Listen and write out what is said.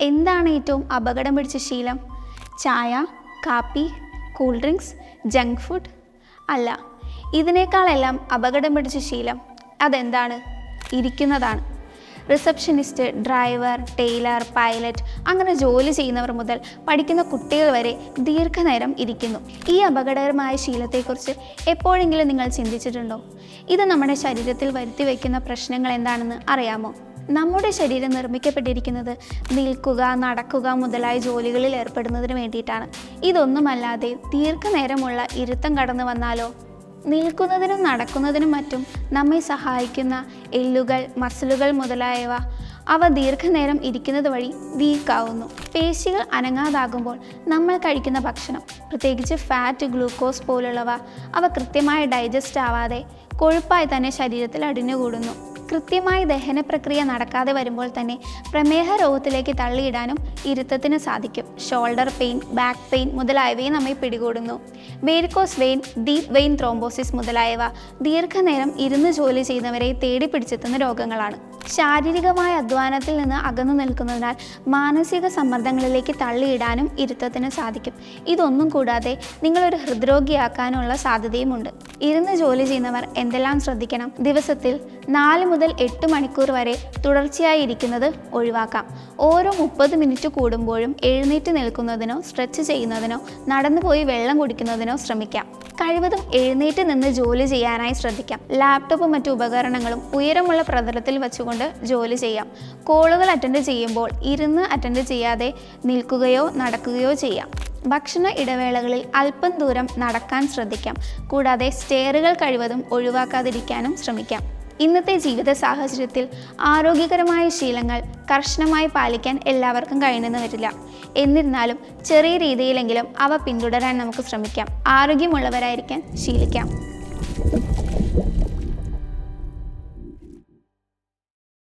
എന്താണ് ഏറ്റവും അപകടം പിടിച്ച ശീലം? ചായ കാപ്പി കൂൾ ഡ്രിങ്ക്സ് ജങ്ക് ഫുഡ് അല്ല ഇതിനേക്കാളെല്ലാം അപകടം പിടിച്ച ശീലം അതെന്താണ്? ഇരിക്കുന്നതാണ്. റിസപ്ഷനിസ്റ്റ് ഡ്രൈവർ ടൈലർ പൈലറ്റ് അങ്ങനെ ജോലി ചെയ്യുന്നവർ മുതൽ പഠിക്കുന്ന കുട്ടികൾ വരെ ദീർഘനേരം ഇരിക്കുന്നു. ഈ അപകടകരമായ ശീലത്തെക്കുറിച്ച് എപ്പോഴെങ്കിലും നിങ്ങൾ ചിന്തിച്ചിട്ടുണ്ടോ? ഇത് നമ്മുടെ ശരീരത്തിൽ വരുത്തി വയ്ക്കുന്ന പ്രശ്നങ്ങൾ എന്താണെന്ന് അറിയാമോ? നമ്മുടെ ശരീരം നിർമ്മിക്കപ്പെട്ടിരിക്കുന്നത് നിൽക്കുക നടക്കുക മുതലായ ജോലികളിൽ ഏർപ്പെടുന്നതിന് വേണ്ടിയിട്ടാണ്. ഇതൊന്നുമല്ലാതെ ദീർഘനേരമുള്ള ഇരുത്തം കടന്നു വന്നാലോ? നിൽക്കുന്നതിനും നടക്കുന്നതിനും മറ്റും നമ്മെ സഹായിക്കുന്ന എല്ലുകൾ മസിലുകൾ മുതലായവ അവ ദീർഘനേരം ഇരിക്കുന്നത് വഴി വീക്കാവുന്നു. പേശികൾ അനങ്ങാതാകുമ്പോൾ നമ്മൾ കഴിക്കുന്ന ഭക്ഷണം പ്രത്യേകിച്ച് ഫാറ്റ് ഗ്ലൂക്കോസ് പോലുള്ളവ അവ കൃത്യമായി ഡൈജസ്റ്റ് ആവാതെ കൊഴുപ്പായി തന്നെ ശരീരത്തിൽ അടിഞ്ഞുകൂടുന്നു. കൃത്യമായി ദഹന പ്രക്രിയ നടക്കാതെ വരുമ്പോൾ തന്നെ പ്രമേഹ രോഗത്തിലേക്ക് തള്ളിയിടാനും ഇരുത്തത്തിന് സാധിക്കും. ഷോൾഡർ പെയിൻ ബാക്ക് പെയിൻ മുതലായവയും നമ്മെ പിടികൂടുന്നു. Varicose vein deep vein thrombosis മുതലായവ ദീർഘനേരം ഇരുന്ന് ജോലി ചെയ്യുന്നവരെ തേടി പിടിച്ചെത്തുന്ന രോഗങ്ങളാണ്. ശാരീരികമായ അധ്വാനത്തിൽ നിന്ന് അകന്നു നിൽക്കുന്നതിനാൽ മാനസിക സമ്മർദ്ദങ്ങളിലേക്ക് തള്ളിയിടാനും ഇരുത്തത്തിന് സാധിക്കും. ഇതൊന്നും കൂടാതെ നിങ്ങളൊരു ഹൃദ്രോഗിയാക്കാനുള്ള സാധ്യതയുമുണ്ട്. ഇരുന്ന് ജോലി ചെയ്യുന്നവർ എന്തെല്ലാം ശ്രദ്ധിക്കണം? ദിവസത്തിൽ നാല് മുതൽ എട്ട് മണിക്കൂർ വരെ തുടർച്ചയായി ഇരിക്കുന്നത് ഒഴിവാക്കാം. ഓരോ മുപ്പത് മിനിറ്റ് കൂടുമ്പോഴും എഴുന്നേറ്റ് നിൽക്കുന്നതിനോ സ്ട്രെച്ച് ചെയ്യുന്നതിനോ നടന്നുപോയി വെള്ളം കുടിക്കുന്നതിനോ ശ്രമിക്കാം. കഴിവതും എഴുന്നേറ്റ് നിന്ന് ജോലി ചെയ്യാനായി ശ്രദ്ധിക്കാം. ലാപ്ടോപ്പും മറ്റു ഉപകരണങ്ങളും ഉയരമുള്ള പ്രതലത്തിൽ വെച്ചുകൊണ്ട് ജോലി ചെയ്യാം. കോളുകൾ അറ്റൻഡ് ചെയ്യുമ്പോൾ ഇരുന്ന് അറ്റൻഡ് ചെയ്യാതെ നിൽക്കുകയോ നടക്കുകയോ ചെയ്യാം. ഭക്ഷണ ഇടവേളകളിൽ അല്പം ദൂരം നടക്കാൻ ശ്രദ്ധിക്കാം. കൂടാതെ സ്റ്റെയറുകൾ കഴിവതും ഒഴിവാക്കാതിരിക്കാനും ശ്രമിക്കാം. ഇന്നത്തെ ജീവിത സാഹചര്യത്തിൽ ആരോഗ്യകരമായ ശീലങ്ങൾ കർശനമായി പാലിക്കാൻ എല്ലാവർക്കും കഴിയുമെന്ന് വരില്ല. എന്നിരുന്നാലും ചെറിയ രീതിയിലെങ്കിലും അവ പിന്തുടരാൻ നമുക്ക് ശ്രമിക്കാം. ആരോഗ്യമുള്ളവരായിരിക്കാൻ ശീലിക്കാം.